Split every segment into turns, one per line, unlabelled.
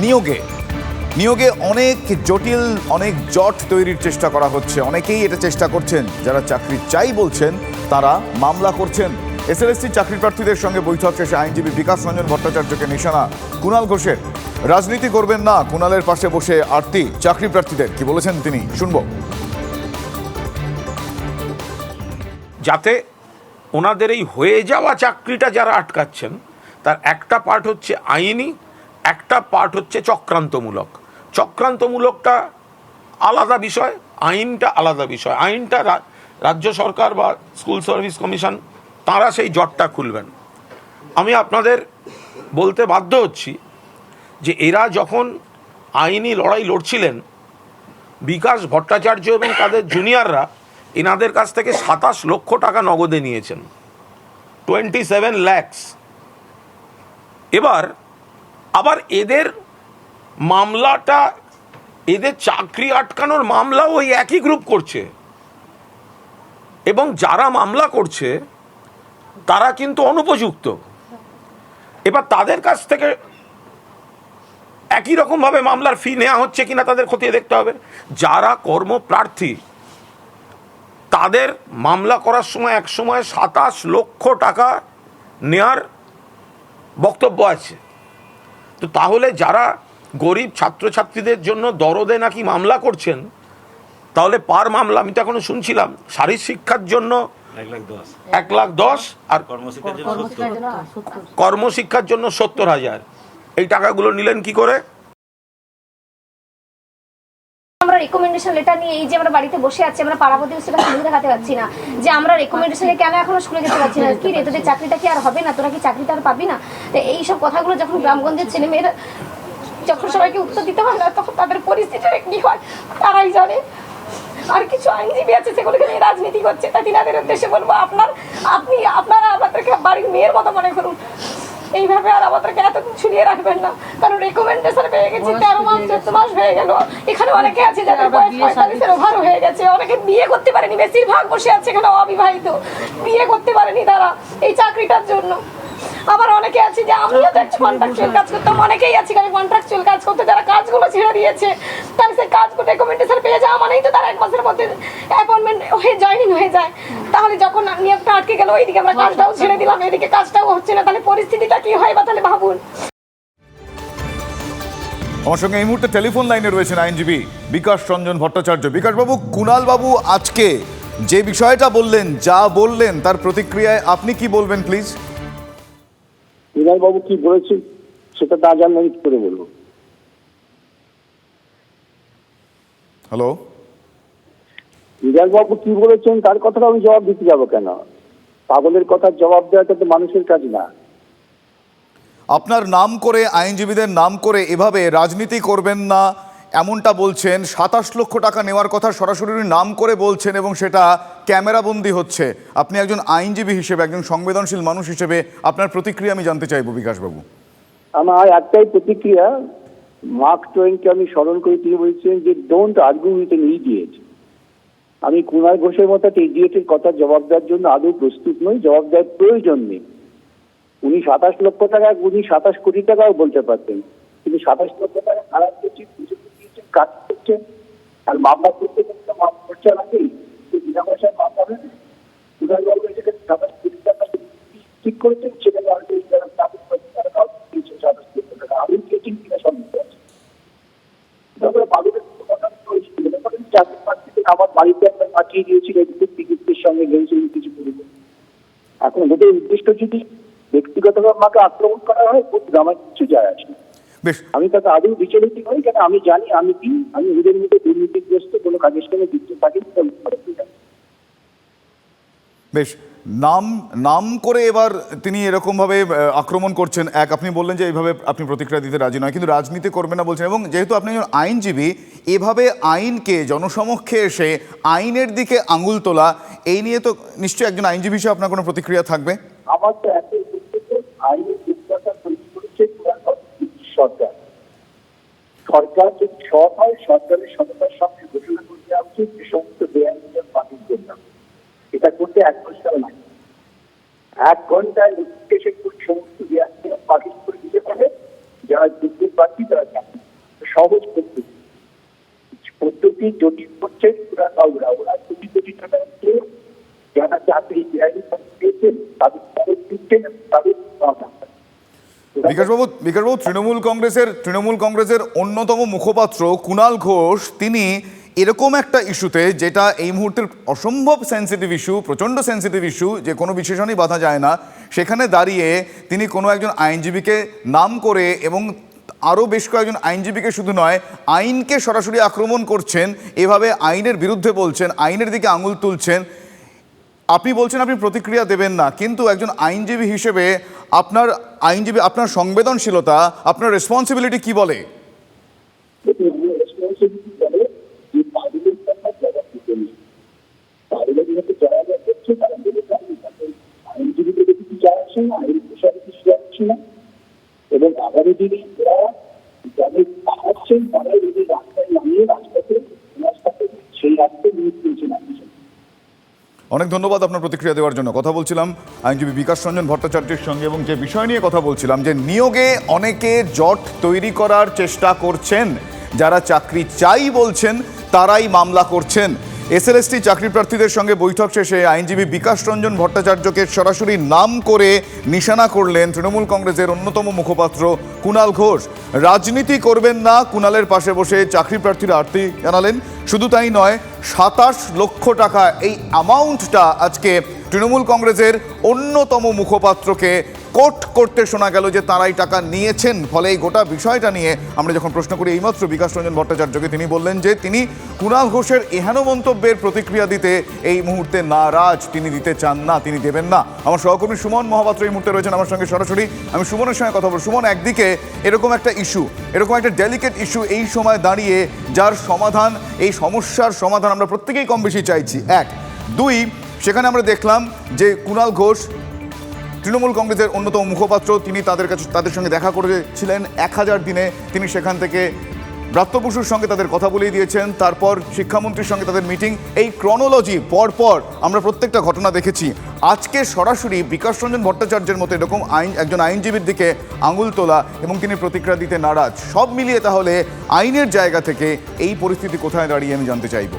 নিয়োগে। নিয়োগে অনেক জটিল, অনেক জট তৈরির চেষ্টা করা হচ্ছে। অনেকেই এটা চেষ্টা করছেন। যারা চাকরি চাই বলছেন, তারা মামলা করছেন। এসএলএসসি চাকরি প্রার্থীদের সঙ্গে বৈঠক শেষে আইনজীবী বিকাশ রঞ্জন ভট্টাচার্যকে নিশানা কুণাল ঘোষের। রাজনীতি করবেন না, কুণালের পাশে বসে আরতি চাকরি প্রার্থীদের কি বলেছেন তিনি? শুনব।
যাতে ওনাদের এই হয়ে যাওয়া চাকরিটা যারা আটকাচ্ছেন, তার একটা পার্ট হচ্ছে আইনি একটা পার্ট হচ্ছে চক্রান্তমূলক। চক্রান্তমূলকটা আলাদা বিষয়, আইনটা আলাদা বিষয়। আইনটা রাজ্য সরকার বা স্কুল সার্ভিস কমিশন তারা সেই জটটা খুলবেন। আমি আপনাদের বলতে বাধ্য হচ্ছি যে এরা যখন আইনি লড়াই লড়ছিলেন, বিকাশ ভট্টাচার্য এবং তাদের জুনিয়ররা এনাদের কাছ থেকে সাতাশ লক্ষ টাকা নগদে নিয়েছেন। টোয়েন্টি সেভেন ল্যাক্স এবার আবার এদের মামলাটা, এদের চাকরি আটকানোর মামলাও ওই একই গ্রুপ করছে। এবং যারা মামলা করছে, তারা কিন্তু অনুপযুক্ত। এবার তাদের কাছ থেকে একই রকমভাবে মামলার ফি নেওয়া হচ্ছে কিনা তাদের খতিয়ে দেখতে হবে। যারা কর্মপ্রার্থী, তাদের মামলা করার সময় এক সময় সাতাশ লক্ষ টাকা নেয়ার বক্তব্য আছে। তো তাহলে যারা গরিব ছাত্রছাত্রীদের জন্য দরদে নাকি মামলা করছেন তাহলে পার মামলা আমি তো এখনও শুনছিলাম শারীর শিক্ষার জন্য
এক লাখ দশ।
এক লাখ দশ আর
কর্মশিক্ষার জন্য
কর্মশিক্ষার জন্য সত্তর হাজার। এই টাকাগুলো নিলেন কি করে?
রেকমেন্ডেশন লেটার নিয়ে এই যে আমরা বাড়িতে বসে আছি, আমরা পাড়া প্রতিবেশীরা সুবিধা দেখাতে পারছি না। যে আমরা রেকমেন্ডেশনে কেন এখনও স্কুলে যেতে পারছি না? কি রে, তোদের চাকরিটা কি আর হবে না? তোরা কি চাকরিটা আর পাবি না? তো এই সব কথাগুলো যখন গ্রামগঞ্জের ছেলেমেয়েরা যখন সবাইকে উত্তর দিতে হয় না, তখন তাদের পরিস্থিতিটা কি হয়? তারাই জানে। আর কিছু আইনজীবী আছে সেগুলোকে নিয়ে রাজনীতি করছে, তা তিনাদের উদ্দেশ্যে বলব, আপনার, আপনি, আপনারা আমাদেরকে বাড়ির মেয়ের মতো মনে করুন। এইভাবে আর আমাদেরকে এত কিছু নিয়ে রাখবেন না। কারণ রেকমেন্ডেশন পেয়ে গেছি তেরো মাস চোদ্দ মাস হয়ে গেল। এখানে অনেকে আছে যাদের বয়স পঁয়তাল্লিশের ওভার হয়ে গেছে। অনেকে বিয়ে করতে পারেনি বেশিরভাগ বসে আছে এখানে অবিবাহিত। বিয়ে করতে পারেনি তারা এই চাকরিটার জন্য। আবার অনেকে আছে যে আমিও তো একটা কন্ট্রাকচুয়াল কাজ করতাম অনেকেই আছে আমি কন্ট্রাকচুয়াল কাজ করতে যারা কাজগুলো ছেড়ে দিয়েছে তাহলে সেই কাজগুলো রেকমেন্ডেশন পেয়ে যাওয়া মানেই তো তারা এক মাসের মধ্যে অ্যাপয়েন্টমেন্ট হয়ে জয়েনিং হয়ে যায়। তাহলে যখন নিয়োগটা আটকে গেল ওইদিকে আমরা কাজটাও ছেড়ে দিলাম এদিকে কাজটাও হচ্ছে না। তাহলে পরিস্থিতিটা কি হয় বা তাহলে ভাবুন।
আমার সঙ্গে এই মুহূর্তে টেলিফোন লাইনে রয়েছেন আইনজীবী বিকাশ রঞ্জন ভট্টাচার্য। বিকাশবাবু কুণাল বাবু আজকে যে বিষয়টা বললেন যা বললেন তার প্রতিক্রিয়ায় আপনি কি বলবেন প্লিজ
বাবু কি বলেছেন? সেটা তা জানলাম আমি কি করে বলব।
হ্যালো?
বাবু কি বলেছেন? তার কথাটা আমি জবাব দিতে যাব কেন? পাগলের কথা জবাব দেওয়াটা তো মানুষের কাজ না।
আপনার নাম করে আইনজীবীদের নাম করে এভাবে রাজনীতি করবেন না এমনটা বলছেন, সাতাশ লক্ষ টাকা নেওয়ার কথা সরাসরি নাম করে বলছেন এবং সেটা ক্যামেরাবন্দি হচ্ছে। আপনি একজন আইনজীবী হিসেবে, একজন সংবেদনশীল মানুষ হিসেবে আপনার প্রতিক্রিয়া আমি জানতে চাইব বিকাশবাবু।
আমার একটাই প্রতিক্রিয়া, মার্ক টোয়েনকে আমি স্মরণ করি, তিনি বলছেন যে don't argue with an idiot আমি কুমার ঘোষের মতো একটা ইডিয়েটের কথা জবাব দেওয়ার জন্য আদৌ প্রস্তুত নই, জবাব দেওয়ার প্রয়োজন নেই। উনি সাতাশ লক্ষ টাকা, উনি সাতাশ কোটি টাকাও বলতে পারতেন। কিন্তু সাতাশ লক্ষ টাকা খারাপ দিয়েছেন কাজ করছেন আর মামলা করতে করতে মামলা করছে নাকি? বিনা পয়সায় মামলা হবে? ঠিক করেছেন আর আছে তারপরে আমার বাড়িতে একটা পাঠিয়ে টিকিটের সঙ্গে কিছু এখন ওদের উদ্দেশ্য যদি ব্যক্তিগতভাবে আমাকে আক্রমণ করা হয়, খুব আমার কিছু যায় আসে।
বেশ
আমি তাকে আদৌ বিচলিত নই কেন আমি জানি আমি কি আমি ওদের মধ্যে দুর্নীতিগ্রস্ত কোনো কাজের সঙ্গে যুক্ত থাকি।
বেশ নাম নাম করে এবার তিনি এরকমভাবে আক্রমণ করছেন এক আপনি বললেন যে এইভাবে আপনি প্রতিক্রিয়া দিতে রাজি নয় কিন্তু রাজনীতি করবেন না বলছেন এবং যেহেতু আপনি একজন আইনজীবী এভাবে আইনকে জনসমক্ষে এসে আইনের দিকে আঙুল তোলা এই নিয়ে তো নিশ্চয়ই একজন আইনজীবী হিসেবে আপনার কোনো প্রতিক্রিয়া থাকবে
আমার তো সরকার। সরকার যদি সৎ হয়, সরকারের সততার সঙ্গে ঘোষণা করে দেওয়া উচিত যে সমস্ত বেআইন নিয়ম বাতিল করলাম এটা করতে এক ঘণ্টা লাগে। এক ঘন্টায় নোটিফিকেশন করে সমস্ত বেআইন বাতিল করে দিতে পারে, যারা যুদ্ধের প্রার্থী তারা সহজ পদ্ধতি। পদ্ধতি জটিল
বিকাশবাবু বিকাশবাবু, তৃণমূল কংগ্রেসের তৃণমূল কংগ্রেসের অন্যতম মুখপাত্র কুণাল ঘোষ, তিনি এরকম একটা ইস্যুতে যেটা এই মুহূর্তের অসম্ভব সেন্সিটিভ ইস্যু প্রচণ্ড সেন্সিটিভ ইস্যু যে কোনো বিশেষণই বাধা যায় না, সেখানে দাঁড়িয়ে তিনি কোনো একজন আইনজীবীকে নাম করে এবং আরও বেশ কয়েকজন আইনজীবীকে শুধু নয়, আইনকে সরাসরি আক্রমণ করছেন, এভাবে আইনের বিরুদ্ধে বলছেন, আইনের দিকে আঙুল তুলছেন। আপনি বলছেন আপনি প্রতিক্রিয়া দেবেন না, কিন্তু একজন আইনজীবী হিসেবে আপনার আইনজীবী আপনার সংবেদনশীলতা আপনার রেসপন্সিবিলিটি কি বলে?
দেখুন, আমরা responsibility বলে যে পাবলিক কথা জবাব দিতে নেই। পাবলিক যাতে জবাব দিচ্ছে তারা বলে যাবে, তাতে আইনজীবীদের কিছু যায় আসে না, আইন পেশার কিছু যায় আসে না। এবং আগামী দিনে এরা যাদের পাঠাচ্ছেন তারা যদি রাস্তায় নামিয়ে রাজপথে রাস্তাতে সেই রাস্তায় নিয়ে তুলছেন আপনি
অনেক ধন্যবাদ আপনার প্রতিক্রিয়া দেওয়ার জন্য। কথা বলছিলাম আইনজীবী বিকাশ রঞ্জন ভট্টাচার্যের সঙ্গে এবং যে বিষয় নিয়ে কথা বলছিলাম যে নিয়োগে অনেকে জট তৈরি করার চেষ্টা করছেন, যারা চাকরি চাই বলছেন, তারাই মামলা করছেন। এসএলএসটি চাকরি প্রার্থীদের সঙ্গে বৈঠক শেষে আইনজীবী বিকাশ রঞ্জন ভট্টাচার্যকে সরাসরি নাম করে নিশানা করলেন তৃণমূল কংগ্রেসের অন্যতম মুখপাত্র কুণাল ঘোষ। রাজনীতি করবেন না, কুণালের পাশে বসে চাকরি প্রার্থীরা আর্তি জানালেন। শুধু তাই নয়, সাতাশ লক্ষ টাকা এই অ্যামাউন্টটা আজকে তৃণমূল কংগ্রেসের অন্যতম মুখপাত্রকে কোট করতে শোনা গেল যে তারাই টাকা নিয়েছেন। ফলে এই গোটা বিষয়টা নিয়ে আমরা যখন প্রশ্ন করি, এইমাত্র বিকাশ রঞ্জন ভট্টাচার্যকে তিনি বললেন যে তিনি কুণাল ঘোষের এহেন মন্তব্যের প্রতিক্রিয়া দিতে এই মুহূর্তে নারাজ। তিনি দিতে চান না, তিনি দেবেন না। আমার সহকর্মী সুমন মহাপাত্র এই মুহূর্তে রয়েছেন। আমার সঙ্গে সরাসরি আমি সুমনের সঙ্গে কথা বলব। সুমন, একদিকে এরকম একটা ইস্যু এরকম একটা ডেলিকেট ইস্যু এই সময় দাঁড়িয়ে, যার সমাধান, এই সমস্যার সমাধান আমরা প্রত্যেকেই কম বেশি চাইছি। এক। দুই, সেখানে আমরা দেখলাম যে কুণাল ঘোষ তৃণমূল কংগ্রেসের অন্যতম মুখপাত্র, তিনি তাদের কাছে, তাদের সঙ্গে দেখা করেছিলেন এক হাজার দিনে তিনি সেখান থেকে ব্রাত্য বসুর সঙ্গে তাদের কথা বলিয়ে দিয়েছেন। তারপর শিক্ষামন্ত্রীর সঙ্গে তাদের মিটিং। এই ক্রনোলজি পর পর আমরা প্রত্যেকটা ঘটনা দেখেছি। আজকে সরাসরি বিকাশ রঞ্জন ভট্টাচার্যের মতো এরকম আইন, একজন আইনজীবীর দিকে আঙুল তোলা এবং তিনি প্রতিক্রিয়া দিতে নারাজ। সব মিলিয়ে তাহলে আইনের জায়গা থেকে এই পরিস্থিতি কোথায় দাঁড়িয়ে আমি জানতে চাইব।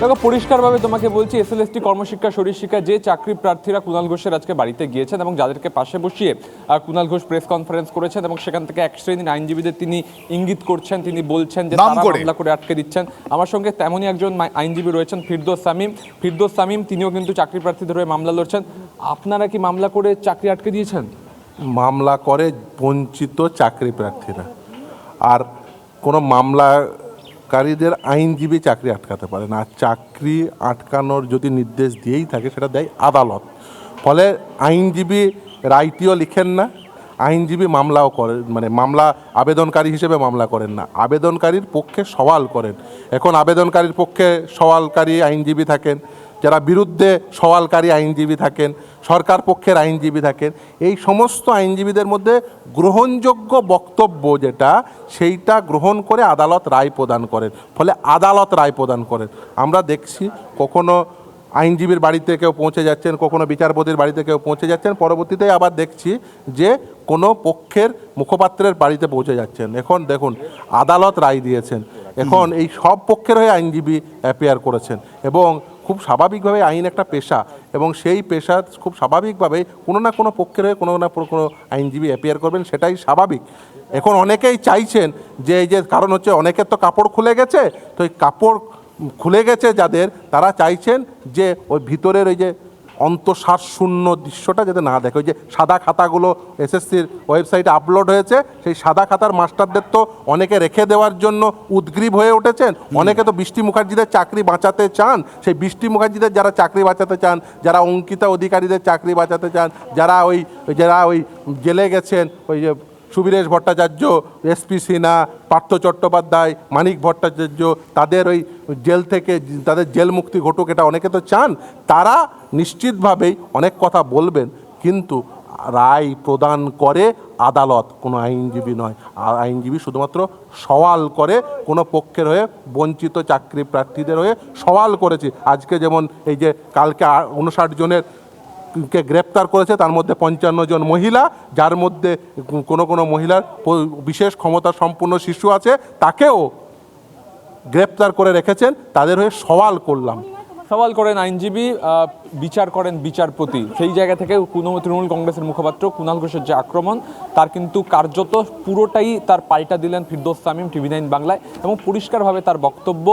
দেখো পরিষ্কারভাবে তোমাকে বলছি এসএলএসটি কর্মশিক্ষা শরীরশিক্ষা যে চাকরি প্রার্থীরা কুণাল ঘোষের আজকে বাড়িতে গিয়েছেন এবং যাদেরকে পাশে বসিয়ে কুণাল ঘোষ প্রেস কনফারেন্স করেছেন এবং সেখান থেকে এক শ্রেণির আইনজীবীদের তিনি ইঙ্গিত করছেন তিনি বলছেন যে তারা মামলা করে আটকে দিচ্ছেন। আমার সঙ্গে তেমনই একজন আইনজীবী রয়েছেন ফিরদোস সামিম। ফিরদোস সামিম তিনিও কিন্তু চাকরি প্রার্থীদের হয়ে মামলা লড়ছেন। আপনারা কি মামলা করে চাকরি আটকে দিয়েছেন?
মামলা করে বঞ্চিত চাকরি প্রার্থীরা। আর কোনো মামলাকারীদের আইনজীবী চাকরি আটকাতে পারে না। আর চাকরি আটকানোর যদি নির্দেশ দিয়েই থাকে, সেটা দেয় আদালত। ফলে আইনজীবী রাইটিও লিখেন না, আইনজীবী মামলাও করেন মানে মামলা আবেদনকারী হিসেবে মামলা করেন না। আবেদনকারীর পক্ষে সওয়াল করেন। এখন আবেদনকারীর পক্ষে সওয়ালকারী আইনজীবী থাকেন। যারা বিরুদ্ধে সওয়ালকারী আইনজীবী থাকেন, সরকার পক্ষের আইনজীবী থাকেন, এই সমস্ত আইনজীবীদের মধ্যে গ্রহণযোগ্য বক্তব্য যেটা, সেইটা গ্রহণ করে আদালত রায় প্রদান করেন। ফলে আদালত রায় প্রদান করেন। আমরা দেখছি কখনো আইনজীবীর বাড়িতে কেউ পৌঁছে যাচ্ছেন, কখনো বিচারপতির বাড়িতে কেউ পৌঁছে যাচ্ছেন, পরবর্তীতে আবার দেখছি যে কোনো পক্ষের মুখপাত্রের বাড়িতে পৌঁছে যাচ্ছেন। এখন দেখুন, আদালত রায় দিয়েছেন। এখন এই সব পক্ষের হয়ে আইনজীবী অ্যাপিয়ার করেছেন। এবং খুব স্বাভাবিকভাবে আইন একটা পেশা এবং সেই পেশা খুব স্বাভাবিকভাবে কোনো না কোনো পক্ষের হয়ে কোনো না কোনো আইনজীবী অ্যাপিয়ার করবেন, সেটাই স্বাভাবিক। এখন অনেকেই চাইছেন যে এই যে কারণ হচ্ছে অনেকের তো কাপড় খুলে গেছে, তো এই কাপড় খুলে গেছে যাদের, তারা চাইছেন যে ওই ভিতরের ওই যে শূন্য দৃশ্যটা যাতে না দেখে। ওই যে সাদা খাতাগুলো এসএসসির ওয়েবসাইটে আপলোড হয়েছে সেই সাদা খাতার মাস্টারদের তো অনেকে রেখে দেওয়ার জন্য উদ্গ্রীব হয়ে উঠেছেন। অনেকে তো বৃষ্টি মুখার্জিদের চাকরি বাঁচাতে চান। সেই বৃষ্টি মুখার্জিদের যারা চাকরি বাঁচাতে চান যারা অঙ্কিতা অধিকারীদের চাকরি বাঁচাতে চান যারা ওই যারা ওই জেলে গেছেন ওই যে সুবীরেশ ভট্টাচার্য এসপি সিনহা, পার্থ চট্টোপাধ্যায়, মানিক ভট্টাচার্য, তাদের ওই জেল থেকে, তাদের জেল মুক্তি ঘটুক এটা অনেকে তো চান, তারা নিশ্চিতভাবেই অনেক কথা বলবেন, কিন্তু রায় প্রদান করে আদালত, কোনো আইনজীবী নয়, আর আইনজীবী শুধুমাত্র সওয়াল করে, কোনো পক্ষের হয়ে, বঞ্চিত চাকরি প্রার্থীদের হয়ে সওয়াল করেছে। আজকে যেমন এই যে, কালকে উনষাট জনের কে গ্রেপ্তার করেছে, তার মধ্যে পঞ্চান্ন জন মহিলা, যার মধ্যে কোনো কোনো মহিলার বিশেষ ক্ষমতা সম্পন্ন শিশু আছে, তাকেও গ্রেপ্তার করে রেখেছেন। তাদের হয়ে সওয়াল করলাম।
সওয়াল করেন আইনজীবী বিচার করেন বিচারপতি। সেই জায়গা থেকে কোনো তৃণমূল কংগ্রেসের মুখপাত্র কুণাল ঘোষের যে আক্রমণ তার কিন্তু কার্যত পুরোটাই তার পাল্টা দিলেন ফিরদোস তামিম টিভি নাইন বাংলায় এবং পরিষ্কারভাবে তার বক্তব্য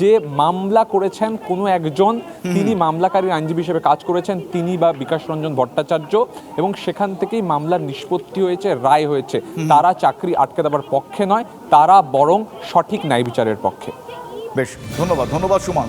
যে মামলা করেছেন কোনো একজন তিনি মামলাকারীর আইনজীবী হিসেবে কাজ করেছেন তিনি বা বিকাশ রঞ্জন ভট্টাচার্য এবং সেখান থেকেই মামলার নিষ্পত্তি হয়েছে রায় হয়েছে। তারা চাকরি আটকে দেওয়ার পক্ষে নয় তারা বরং সঠিক ন্যায় বিচারের পক্ষে।
বেশ ধন্যবাদ ধন্যবাদ সুমন।